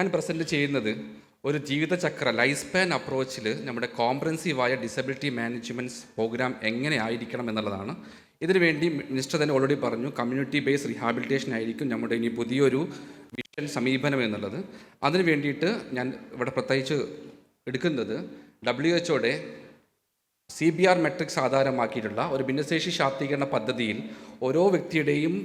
ഞാൻ പ്രസന്റ് ചെയ്യുന്നത് ഒരു ജീവിതചക്ര ലൈഫ് സ്പാൻ അപ്രോച്ചിൽ നമ്മുടെ കോംപ്രൻസീവായ ഡിസബിലിറ്റി മാനേജ്മെന്റ്സ് പ്രോഗ്രാം എങ്ങനെ ആയിരിക്കണം എന്നുള്ളതാണ്. ഇതിനുവേണ്ടി മിനിസ്റ്റർ തന്നെ ഓൾറെഡി പറഞ്ഞു കമ്മ്യൂണിറ്റി ബേസ്ഡ് റീഹാബിലിറ്റേഷൻ ആയിരിക്കും നമ്മുടെ ഇനി പുതിയൊരു വിഷൻ സമീപനം എന്നുള്ളത്. അതിന് വേണ്ടിയിട്ട് ഞാൻ ഇവിടെ പ്രത്യേകിച്ച് എടുക്കുന്നത് ഡബ്ല്യു എച്ച്ഒയുടെ സി ബി ആർ മെട്രിക്സ് ആധാരമാക്കിയിട്ടുള്ള ഒരു ഭിന്നശേഷി ശാക്തീകരണ പദ്ധതിയിൽ ഓരോ വ്യക്തിയുടെയും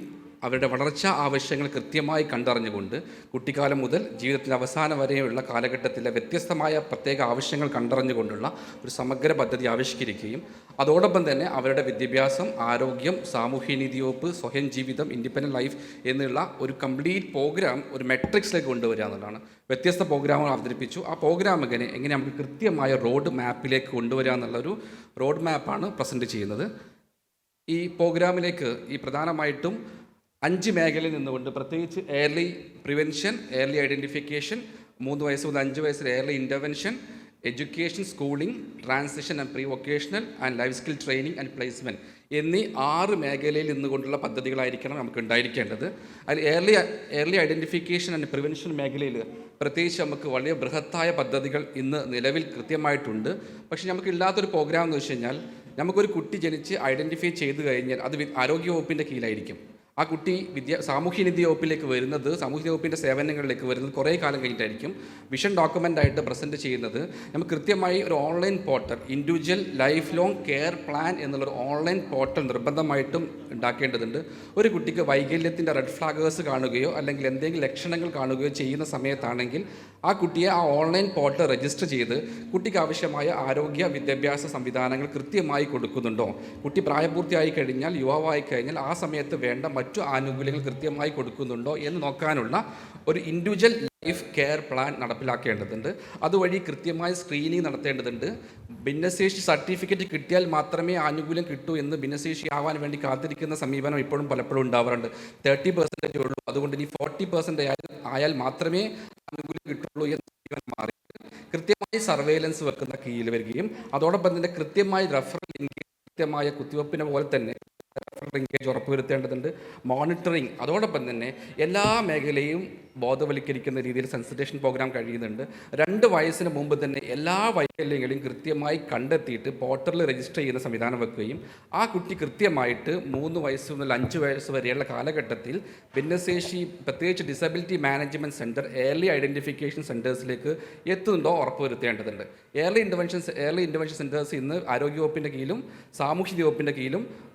അവരുടെ വളർച്ചാ ആവശ്യങ്ങൾ കൃത്യമായി കണ്ടറിഞ്ഞുകൊണ്ട് കുട്ടിക്കാലം മുതൽ ജീവിതത്തിന്റെ അവസാനം വരെയുള്ള കാലഘട്ടത്തിലെ വ്യത്യസ്തമായ പ്രത്യേക ആവശ്യങ്ങൾ കണ്ടറിഞ്ഞുകൊണ്ടുള്ള ഒരു സമഗ്ര പദ്ധതി ആവിഷ്കരിക്കുകയും അതോടൊപ്പം തന്നെ അവരുടെ വിദ്യാഭ്യാസം ആരോഗ്യം സാമൂഹ്യനീതി വകുപ്പ് സ്വയം ജീവിതം ഇൻഡിപെൻഡന്റ് ലൈഫ് എന്നുള്ള ഒരു കംപ്ലീറ്റ് പ്രോഗ്രാം ഒരു മെട്രിക്സിലേക്ക് കൊണ്ടുവരിക എന്നുള്ളതാണ്. വ്യത്യസ്ത പ്രോഗ്രാമുകൾ അവതരിപ്പിച്ചു. ആ പ്രോഗ്രാമിങ്ങനെ എങ്ങനെ നമുക്ക് കൃത്യമായ റോഡ് മാപ്പിലേക്ക് കൊണ്ടുവരിക എന്നുള്ളൊരു റോഡ് മാപ്പാണ് പ്രസന്റ് ചെയ്യുന്നത്. ഈ പ്രോഗ്രാമിലേക്ക് ഈ പ്രധാനമായിട്ടും അഞ്ച് മേഖലയിൽ നിന്നുകൊണ്ട് പ്രത്യേകിച്ച് എയർലി പ്രിവെൻഷൻ എയർലി ഐഡന്റിഫിക്കേഷൻ മൂന്ന് വയസ്സ് മുതൽ അഞ്ച് വയസ്സിൽ early intervention education schooling transition and pre vocational and life skill training and placement എന്നീ ആറ് മേഖലയിൽ നിന്നുകൊണ്ടുള്ള പദ്ധതികളായിരിക്കണം നമുക്ക് ഉണ്ടായിരിക്കേണ്ടത്. അതിൽ early early identification and prevention മേഖലയിൽ പ്രത്യേകിച്ച് നമുക്ക് വലിയ ബൃഹത്തായ പദ്ധതികൾ ഇന്ന് നിലവിൽ കൃത്യമായിട്ടുണ്ട്. പക്ഷേ നമുക്ക് ഇല്ലാത്തൊരു പ്രോഗ്രാം എന്ന് വെച്ച് കഴിഞ്ഞാൽ നമുക്കൊരു കുട്ടി ജനിച്ച് ഐഡന്റിഫൈ ചെയ്ത് കഴിഞ്ഞാൽ അത് ആരോഗ്യവകുപ്പിന്റെ ആരോഗ്യ കീഴിലായിരിക്കും. ആ കുട്ടി വിദ്യ സാമൂഹ്യനിധി വകുപ്പിലേക്ക് വരുന്നത് സാമൂഹ്യ വകുപ്പിന്റെ സേവനങ്ങളിലേക്ക് വരുന്നത് കുറേ കാലം കഴിഞ്ഞിട്ടായിരിക്കും വിഷൻ ഡോക്യുമെന്റ് ആയിട്ട് പ്രസന്റ് ചെയ്യുന്നത്. നമുക്ക് കൃത്യമായി ഒരു online portal individual life long care plan എന്നുള്ളൊരു ഓൺലൈൻ പോർട്ടൽ നിർബന്ധമായിട്ടും ഉണ്ടാക്കേണ്ടതുണ്ട്. ഒരു കുട്ടിക്ക് വൈകല്യത്തിന്റെ റെഡ് ഫ്ലാഗേഴ്സ് കാണുകയോ അല്ലെങ്കിൽ എന്തെങ്കിലും ലക്ഷണങ്ങൾ കാണുകയോ ചെയ്യുന്ന സമയത്താണെങ്കിൽ ആ കുട്ടിയെ ആ ഓൺലൈൻ പോർട്ടൽ രജിസ്റ്റർ ചെയ്ത് കുട്ടിക്ക് ആവശ്യമായ ആരോഗ്യ വിദ്യാഭ്യാസ സംവിധാനങ്ങൾ കൃത്യമായി കൊടുക്കുന്നുണ്ടോ? കുട്ടി പ്രായപൂർത്തിയായി കഴിഞ്ഞാൽ യുവാവായി കഴിഞ്ഞാൽ ആ സമയത്ത് വേണ്ട മറ്റു ആനുകൂല്യങ്ങൾ കൃത്യമായി കൊടുക്കുന്നുണ്ടോ എന്ന് നോക്കാനുള്ള ഒരു ഇൻഡിവിജ്വൽ ലൈഫ് കെയർ പ്ലാൻ നടപ്പിലാക്കേണ്ടതുണ്ട്. അതുവഴി കൃത്യമായ സ്ക്രീനിങ് നടത്തേണ്ടതുണ്ട്. ഭിന്നശേഷി സർട്ടിഫിക്കറ്റ് കിട്ടിയാൽ മാത്രമേ ആനുകൂല്യം കിട്ടൂ എന്ന് ഭിന്നശേഷി ആവാൻ വേണ്ടി കാത്തിരിക്കുന്ന സമീപനം ഇപ്പോഴും പലപ്പോഴും ഉണ്ടാവാറുണ്ട്. തേർട്ടി പെർസെന്റേജ് ഉള്ളൂ. അതുകൊണ്ട് ഇനി ഫോർട്ടി പെർസെന്റ് ആയാൽ മാത്രമേ ആനുകൂല്യം കിട്ടുള്ളൂ എന്ന് സമീപനം മാറി. കൃത്യമായി സർവേലൻസ് വെക്കുന്ന കീഴിൽ വരികയും അതോടൊപ്പം തന്നെ കൃത്യമായി റെഫറൽ കൃത്യമായ കുത്തിവെപ്പിനെ പോലെ തന്നെ എൻഗേജ് ഉറപ്പുവരുത്തേണ്ടതുണ്ട്. മോണിറ്ററിങ് അതോടൊപ്പം തന്നെ എല്ലാ മേഖലയും ബോധവൽക്കരിക്കുന്ന രീതിയിൽ സെൻസിറ്റേഷൻ പ്രോഗ്രാം കഴിയുന്നുണ്ട്. രണ്ട് വയസ്സിന് മുമ്പ് തന്നെ എല്ലാ വൈകല്യങ്ങളെയും കൃത്യമായി കണ്ടെത്തിയിട്ട് പോർട്ടലിൽ രജിസ്റ്റർ ചെയ്യുന്ന സംവിധാനം വെക്കുകയും ആ കുട്ടി കൃത്യമായിട്ട് മൂന്ന് വയസ്സ് മുതൽ അഞ്ച് വയസ്സ് വരെയുള്ള കാലഘട്ടത്തിൽ ഭിന്നശേഷി പ്രത്യേകിച്ച് disability management centre early identification സെന്റേഴ്സിലേക്ക് എത്തുന്നുണ്ടോ ഉറപ്പുവരുത്തേണ്ടതുണ്ട്. Early intervention early intervention centres ഇന്ന് ആരോഗ്യവകുപ്പിന്റെ കീഴിലും സാമൂഹ്യ വകുപ്പിന്റെ കീഴിലും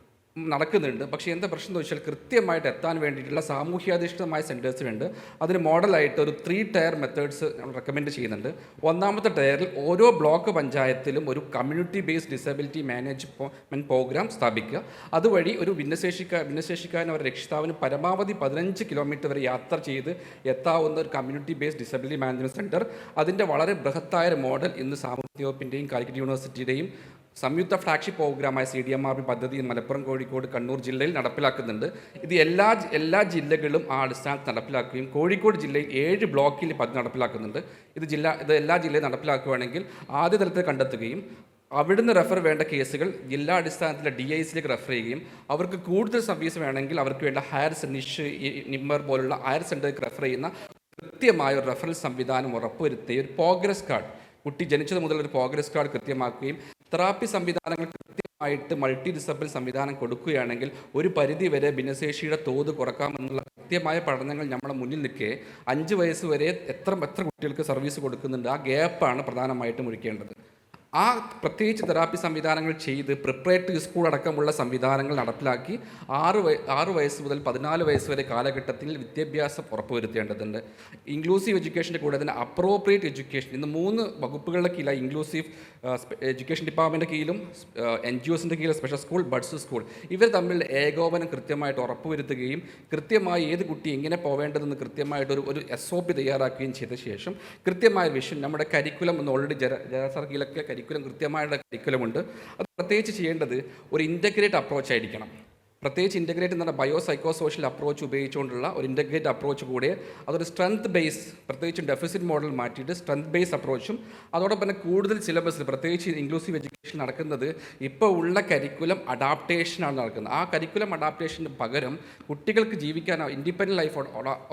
നടക്കുന്നുണ്ട്. പക്ഷേ എന്താ പ്രശ്നം എന്ന് വെച്ചാൽ കൃത്യമായിട്ട് എത്താൻ വേണ്ടിയിട്ടുള്ള സാമൂഹ്യാധിഷ്ഠിതമായ സെന്റേഴ്സിനുണ്ട് അതിന് മോഡലായിട്ട് ഒരു ത്രീ ടയർ മെത്തേഡ്സ് റെക്കമെൻഡ് ചെയ്യുന്നുണ്ട്. ഒന്നാമത്തെ ടയറിൽ ഓരോ ബ്ലോക്ക് പഞ്ചായത്തിലും ഒരു community based disability management programme സ്ഥാപിക്കുക. അതുവഴി ഒരു ഭിന്നശേഷിക്കാർ ഭിന്നശേഷിക്കാരൻ അവരുടെ രക്ഷിതാവിന് പരമാവധി പതിനഞ്ച് കിലോമീറ്റർ വരെ യാത്ര ചെയ്ത് എത്താവുന്ന ഒരു community based disability management centre അതിന്റെ വളരെ ബൃഹത്തായ മോഡൽ ഇന്ന് സാമൂഹ്യ വകുപ്പിന്റെയും കാലിക്കറ്റ് യൂണിവേഴ്സിറ്റിയുടെയും സംയുക്ത flagship പ്രോഗ്രാമായ C D M R P പദ്ധതി മലപ്പുറം കോഴിക്കോട് കണ്ണൂർ ജില്ലയിൽ നടപ്പിലാക്കുന്നുണ്ട്. ഇത് എല്ലാ എല്ലാ ജില്ലകളിലും ആ അടിസ്ഥാനത്തിൽ നടപ്പിലാക്കുകയും കോഴിക്കോട് ജില്ലയിൽ ഏഴ് ബ്ലോക്കിൽ പദ്ധതി നടപ്പിലാക്കുന്നുണ്ട്. ഇത് ജില്ല ഇത് എല്ലാ ജില്ലയിൽ നടപ്പിലാക്കുകയാണെങ്കിൽ ആദ്യ തലത്തിൽ കണ്ടെത്തുകയും അവിടുന്ന് റെഫർ വേണ്ട കേസുകൾ ജില്ലാ അടിസ്ഥാനത്തിലെ ഡി ഐ സിയിലേക്ക് റെഫർ ചെയ്യുകയും അവർക്ക് കൂടുതൽ സർവീസ് വേണമെങ്കിൽ അവർക്ക് വേണ്ട ഹയർ നിഷ് നിമ്മർ പോലുള്ള ഹയർ സെന്ററിലേക്ക് റെഫർ ചെയ്യുന്ന കൃത്യമായ ഒരു റെഫറൽ സംവിധാനം ഉറപ്പുവരുത്തിയ ഒരു പ്രോഗ്രസ് കാർഡ് കുട്ടി ജനിച്ചത് മുതൽ ഒരു പ്രോഗ്രസ് കാർഡ് കൃത്യമാക്കുകയും തെറാപ്പി സംവിധാനങ്ങൾ കൃത്യമായിട്ട് മൾട്ടി ഡിസബിൾ സംവിധാനം കൊടുക്കുകയാണെങ്കിൽ ഒരു പരിധി വരെ ഭിന്നശേഷിയുടെ തോത് കുറക്കാമെന്നുള്ള കൃത്യമായ പഠനങ്ങൾ നമ്മുടെ മുന്നിൽ നിൽക്കെ അഞ്ച് വയസ്സ് വരെ എത്ര എത്ര കുട്ടികൾക്ക് സർവീസ് കൊടുക്കുന്നുണ്ട് ആ ഗ്യാപ്പാണ് പ്രധാനമായിട്ടും ഒഴിക്കേണ്ടത് ആ പ്രത്യേകിച്ച് തെറാപ്പി സംവിധാനങ്ങൾ ചെയ്ത് പ്രിപ്പറേറ്ററി സ്കൂൾ അടക്കമുള്ള സംവിധാനങ്ങൾ നടപ്പിലാക്കി ആറ് വയ ആറ് വയസ്സ് മുതൽ പതിനാല് വയസ്സ് വരെ കാലഘട്ടത്തിൽ വിദ്യാഭ്യാസം ഉറപ്പുവരുത്തേണ്ടതുണ്ട്. ഇൻക്ലൂസീവ് എഡ്യൂക്കേഷന്റെ കൂടെ തന്നെ അപ്രോപ്രിയേറ്റ് എഡ്യൂക്കേഷൻ ഇന്ന് മൂന്ന് വകുപ്പുകളുടെ കീഴിലായി ഇൻക്ലൂസീവ് എഡ്യൂക്കേഷൻ ഡിപ്പാർട്ട്മെന്റ് കീഴിലും എൻ ജി ഒസിന്റെ കീഴിൽ സ്പെഷ്യൽ സ്കൂൾ ബഡ്സ് സ്കൂൾ ഇവർ തമ്മിൽ ഏകോപനം കൃത്യമായിട്ട് ഉറപ്പുവരുത്തുകയും കൃത്യമായി ഏത് കുട്ടി എങ്ങനെ പോവേണ്ടതെന്ന് കൃത്യമായിട്ടൊരു ഒരു എസ് ഒ പി തയ്യാറാക്കുകയും ചെയ്ത ശേഷം കൃത്യമായ വിഷൻ നമ്മുടെ കരിക്കുലം എന്ന് ഓൾറെഡി ജര ജനസർക്കിലൊക്കെ കരിക്കുലം കൃത്യമായിട്ടുള്ള കരിക്കുലമുണ്ട് അത് പ്രത്യേകിച്ച് ചെയ്യേണ്ടത് ഒരു ഇന്റഗ്രേറ്റ് അപ്രോച്ച് ആയിരിക്കണം. പ്രത്യേകിച്ച് ഇന്റഗ്രേറ്റ് എന്ന ബയോ സൈക്കോ സോഷ്യൽ അപ്രോച്ച് ഉപയോഗിച്ചുകൊണ്ടുള്ള ഒരു ഇന്റഗ്രേറ്റ് അപ്രോച്ച് കൂടെ അതൊരു സ്ട്രെങ്ത് ബേസ് പ്രത്യേകിച്ച് ഡെഫിസിറ്റ് മോഡൽ മാറ്റിയിട്ട് സ്ട്രെങ്ത് ബേസ് അപ്രോച്ചും അതോടൊപ്പം തന്നെ കൂടുതൽ സിലബസിൽ പ്രത്യേകിച്ച് ഇൻക്ലൂസീവ് എഡ്യൂക്കേഷൻ നടക്കുന്നത് ഇപ്പോൾ ഉള്ള കരിക്കുലം അഡാപ്റ്റേഷനാണ് നടക്കുന്നത്. ആ കരിക്കുലം അഡാപ്റ്റേഷന് പകരം കുട്ടികൾക്ക് ജീവിക്കാൻ ഇൻഡിപെൻഡന്റ് ലൈഫ്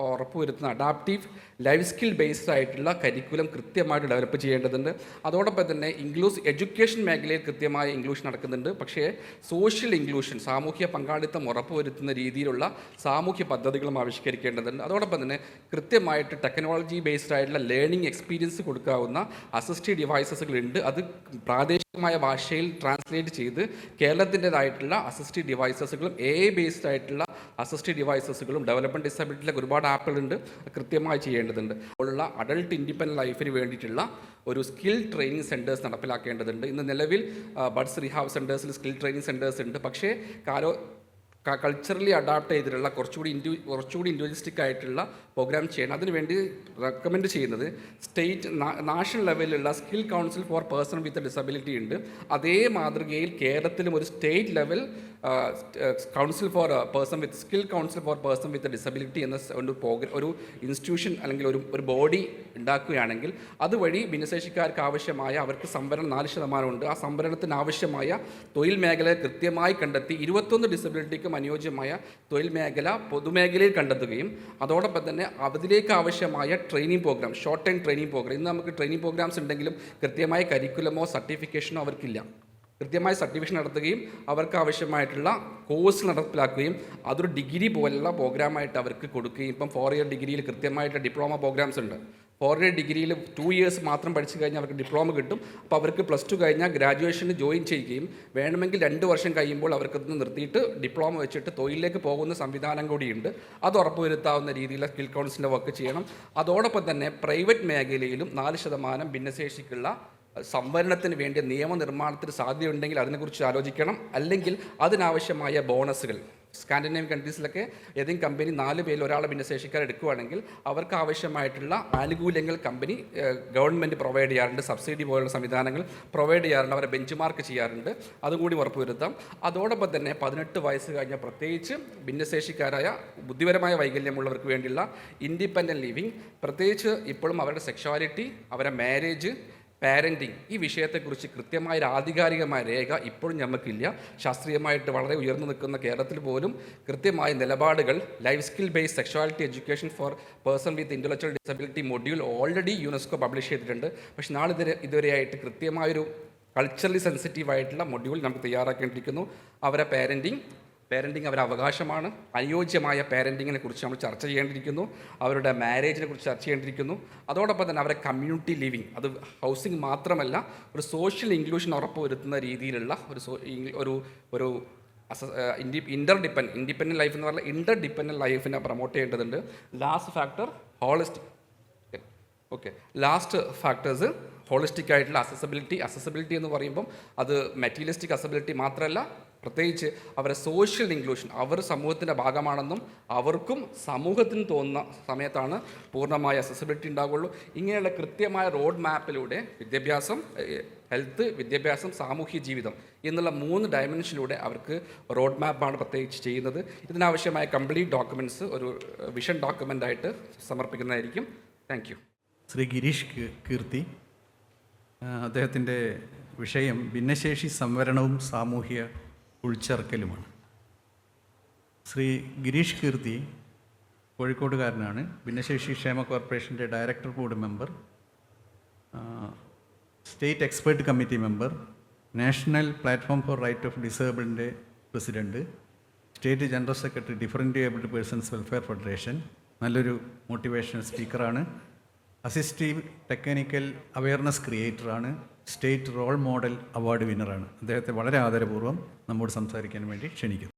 ഉറപ്പുവരുത്തുന്ന അഡാപ്റ്റീവ് ലൈഫ് സ്കിൽ ബേസ്ഡ് ആയിട്ടുള്ള കരിക്കുലം കൃത്യമായിട്ട് ഡെവലപ്പ് ചെയ്യേണ്ടതുണ്ട്. അതോടൊപ്പം തന്നെ ഇൻക്ലൂസ് എഡ്യൂക്കേഷൻ മേഖലയിൽ കൃത്യമായ ഇൻക്ലൂഷൻ നടക്കുന്നുണ്ട്. പക്ഷേ സോഷ്യൽ ഇൻക്ലൂഷൻ സാമൂഹിക പങ്കാളിത്തം ഉറപ്പുവരുത്തുന്ന രീതിയിലുള്ള സാമൂഹ്യ പദ്ധതികളും ആവിഷ്കരിക്കേണ്ടതുണ്ട്. അതോടൊപ്പം തന്നെ കൃത്യമായിട്ട് ടെക്നോളജി ബേസ്ഡ് ആയിട്ടുള്ള ലേണിംഗ് എക്സ്പീരിയൻസ് കൊടുക്കാവുന്ന അസിസ്റ്റീവ് ഡിവൈസസുകളുണ്ട് അത് പ്രാദേശികമായ ഭാഷയിൽ ട്രാൻസ്ലേറ്റ് ചെയ്ത് കേരളത്തിന്റെതായിട്ടുള്ള അസിസ്റ്റീവ് ഡിവൈസസുകളും എ ബേസ്ഡ് ആയിട്ടുള്ള അസിസ്റ്റീവ് ഡിവൈസസുകളും ഡെവലപ്മെന്റ് ഡിസബിലിറ്റിയിലൊക്കെ ഒരുപാട് ആപ്പുകളുണ്ട്. കൃത്യമായി ചെയ്യേണ്ടതുണ്ട്. ഉള്ള അഡൾട്ട് ഇൻഡിപെൻഡന്റ് ലൈഫിന് വേണ്ടിയിട്ടുള്ള ഒരു സ്കിൽ ട്രെയിനിങ് സെന്റേഴ്സ് നടപ്പിലാക്കേണ്ടതുണ്ട്. ഇന്ന് നിലവിൽ ബഡ്സ് റിഹാബ് സെന്റേഴ്സിൽ സ്കിൽ ട്രെയിനിങ് സെന്റേഴ്സ് ഉണ്ട്. പക്ഷേ കാലോ കൾച്ചറലി അഡാപ്റ്റ് ചെയ്തിട്ടുള്ള കുറച്ചുകൂടി ഇൻഡ്യൂ കുറച്ചുകൂടി ഇൻഡിവിജ്വലിസ്റ്റിക് ആയിട്ടുള്ള പ്രോഗ്രാം ചെയ്യണം. അതിനുവേണ്ടി റെക്കമെൻഡ് ചെയ്യുന്നത് സ്റ്റേറ്റ് നാഷണൽ ലെവലിലുള്ള skill council for person with disability ഉണ്ട്. അതേ മാതൃകയിൽ കേരളത്തിലും ഒരു state level council for person with skill council for person with disability എന്ന ഒരു പ്രോഗ്രാം ഒരു ഇൻസ്റ്റിറ്റ്യൂഷൻ അല്ലെങ്കിൽ ഒരു ഒരു ബോഡി ഉണ്ടാക്കുകയാണെങ്കിൽ അതുവഴി ഭിന്നശേഷിക്കാർക്ക് ആവശ്യമായ അവർക്ക് സംവരണം നാല് ശതമാനമുണ്ട് ആ സംവരണത്തിന് ആവശ്യമായ തൊഴിൽ മേഖല കൃത്യമായി കണ്ടെത്തി ഇരുപത്തൊന്ന് ഡിസബിലിറ്റിക്കും അനുയോജ്യമായ തൊഴിൽ മേഖല പൊതുമേഖലയിൽ കണ്ടെത്തുകയും അതോടൊപ്പം തന്നെ അതിലേക്ക് ആവശ്യമായ training programme short time training programme ഇന്ന് നമുക്ക് ട്രെയിനിങ് പ്രോഗ്രാംസ് ഉണ്ടെങ്കിലും കൃത്യമായ കരിക്കുലമോ സർട്ടിഫിക്കേഷനോ അവർക്കില്ല. കൃത്യമായ സർട്ടിഫിക്കേഷൻ നടത്തുകയും അവർക്ക് ആവശ്യമായിട്ടുള്ള കോഴ്സ് നടപ്പിലാക്കുകയും അതൊരു ഡിഗ്രി പോലുള്ള പ്രോഗ്രാമായിട്ട് അവർക്ക് കൊടുക്കുകയും. ഇപ്പം ഫോർ ഇയർ ഡിഗ്രിയിൽ കൃത്യമായിട്ട് ഡിപ്ലോമ പ്രോഗ്രാംസ് ഉണ്ട്. ഫോർ ഇയർ ഡിഗ്രിയിൽ ടു ഇയേഴ്സ് മാത്രം പഠിച്ചു കഴിഞ്ഞാൽ അവർക്ക് ഡിപ്ലോമ കിട്ടും. അപ്പോൾ അവർക്ക് പ്ലസ് ടു കഴിഞ്ഞാൽ ഗ്രാജുവേഷന് ജോയിൻ ചെയ്യുകയും വേണമെങ്കിൽ രണ്ട് വർഷം കഴിയുമ്പോൾ അവർക്കത് നിർത്തിയിട്ട് ഡിപ്ലോമ വെച്ചിട്ട് തൊഴിലിലേക്ക് പോകുന്ന സംവിധാനം കൂടിയുണ്ട്. അത് ഉറപ്പുവരുത്താവുന്ന രീതിയിലുള്ള സ്കിൽ കൗൺസിലിന്റെ വർക്ക് ചെയ്യണം. അതോടൊപ്പം തന്നെ പ്രൈവറ്റ് മേഖലയിലും നാല് ശതമാനം ഭിന്നശേഷിക്കുള്ള സംവരണത്തിന് വേണ്ടി നിയമനിർമ്മാണത്തിന് സാധ്യതയുണ്ടെങ്കിൽ അതിനെക്കുറിച്ച് ആലോചിക്കണം. അല്ലെങ്കിൽ അതിനാവശ്യമായ ബോണസുകൾ സ്കാൻഡിനേവിയൻ കൺട്രീസിലൊക്കെ ഏതെങ്കിലും കമ്പനി നാല് പേരിൽ ഒരാളെ ഭിന്നശേഷിക്കാർ എടുക്കുകയാണെങ്കിൽ അവർക്ക് ആവശ്യമായിട്ടുള്ള ആനുകൂല്യങ്ങൾ കമ്പനി ഗവൺമെന്റ് പ്രൊവൈഡ് ചെയ്യാറുണ്ട് സബ്സിഡി പോലുള്ള സംവിധാനങ്ങൾ പ്രൊവൈഡ് ചെയ്യാറുണ്ട് അവരെ ബെഞ്ച് മാർക്ക് ചെയ്യാറുണ്ട് അതുകൂടി ഉറപ്പുവരുത്താം. അതോടൊപ്പം തന്നെ പതിനെട്ട് വയസ്സ് കഴിഞ്ഞ പ്രത്യേകിച്ച് ഭിന്നശേഷിക്കാരായ ബുദ്ധിപരമായ വൈകല്യമുള്ളവർക്ക് വേണ്ടിയുള്ള ഇൻഡിപെൻഡന്റ് ലിവിങ് പ്രത്യേകിച്ച് ഇപ്പോഴും അവരുടെ സെക്ഷുവാലിറ്റി അവരുടെ മാരേജ് പാരന്റിങ് ഈ വിഷയത്തെക്കുറിച്ച് കൃത്യമായ ഒരു ആധികാരികമായ രേഖ ഇപ്പോഴും നമുക്കില്ല ശാസ്ത്രീയമായിട്ട് വളരെ ഉയർന്നു നിൽക്കുന്ന കേരളത്തിൽ പോലും കൃത്യമായ നിലപാടുകൾ life skill based sexuality education for person with intellectual disability module already UNESCO publish ചെയ്തിട്ടുണ്ട്. പക്ഷേ നാളിതുവരെ ഇതുവരെയായിട്ട് കൃത്യമായൊരു കൾച്ചറലി സെൻസിറ്റീവ് ആയിട്ടുള്ള മൊഡ്യൂൾ നമുക്ക് തയ്യാറാക്കേണ്ടിയിരിക്കുന്നു. അവരെ പാരന്റിങ് പാരന്റിങ് അവരുടെ അവകാശമാണ്. അനുയോജ്യമായ പേരന്റിങ്ങിനെ കുറിച്ച് നമ്മൾ ചർച്ച ചെയ്യേണ്ടിയിരിക്കുന്നു. അവരുടെ മാരേജിനെ കുറിച്ച് ചർച്ച ചെയ്യേണ്ടിയിരിക്കുന്നു. അതോടൊപ്പം തന്നെ അവരുടെ കമ്മ്യൂണിറ്റി ലിവിങ് അത് ഹൗസിംഗ് മാത്രമല്ല ഒരു സോഷ്യൽ ഇൻക്ലൂഷൻ ഉറപ്പുവരുത്തുന്ന രീതിയിലുള്ള ഒരു ഒരു ഒരു ഇൻഡി ഇന്റർ ഇൻഡിപെൻഡന്റ് ലൈഫ് എന്ന് പറഞ്ഞാൽ ഇന്റർ ലൈഫിനെ പ്രൊമോട്ട് ചെയ്യേണ്ടതുണ്ട്. Last factor holistic okay last factors holistic ആയിട്ടുള്ള അസസബിലിറ്റി അസസബിലിറ്റി എന്ന് പറയുമ്പം അത് മെറ്റീരിയലിസ്റ്റിക് അസബിലിറ്റി മാത്രമല്ല പ്രത്യേകിച്ച് അവരെ സോഷ്യൽ ഇൻക്ലൂഷൻ അവർ സമൂഹത്തിന്റെ ഭാഗമാണെന്നും അവർക്കും സമൂഹത്തിന് തോന്നുന്ന സമയത്താണ് പൂർണമായ അസസബിലിറ്റി ഉണ്ടാകുള്ളൂ ഇങ്ങനെയുള്ള കൃത്യമായ റോഡ് മാപ്പിലൂടെ വിദ്യാഭ്യാസം ഹെൽത്ത് വിദ്യാഭ്യാസം സാമൂഹ്യ ജീവിതം എന്നുള്ള മൂന്ന് ഡയമെൻഷനിലൂടെ അവർക്ക് റോഡ് മാപ്പാണ് പ്രത്യേകിച്ച് ചെയ്യുന്നത്. ഇതിനാവശ്യമായ കംപ്ലീറ്റ് ഡോക്യുമെന്റ്സ് ഒരു വിഷൻ ഡോക്യുമെന്റായിട്ട് സമർപ്പിക്കുന്നതായിരിക്കും. താങ്ക് ശ്രീ ഗിരീഷ് കീർത്തി. അദ്ദേഹത്തിന്റെ വിഷയം ഭിന്നശേഷി സംവരണവും സാമൂഹ്യ ഉൾച്ചേർക്കലുമാണ്. ശ്രീ ഗിരീഷ് കീർത്തി കോഴിക്കോടുകാരനാണ്. ഭിന്നശേഷി ക്ഷേമ കോർപ്പറേഷന്റെ director board member state expert committee member national platform for right of ഡിസേബിളിന്റെ president state general secretary different abled persons welfare federation നല്ലൊരു മോട്ടിവേഷണൽ സ്പീക്കറാണ്. അസിസ്റ്റീവ് ടെക്നിക്കൽ അവയർനെസ് ക്രിയേറ്ററാണ്. സ്റ്റേറ്റ് റോൾ മോഡൽ അവാർഡ് വിന്നറാണ്. അദ്ദേഹത്തെ വളരെ ആദരപൂർവം നമ്മോട് സംസാരിക്കാൻ വേണ്ടി ക്ഷണിക്കുന്നു.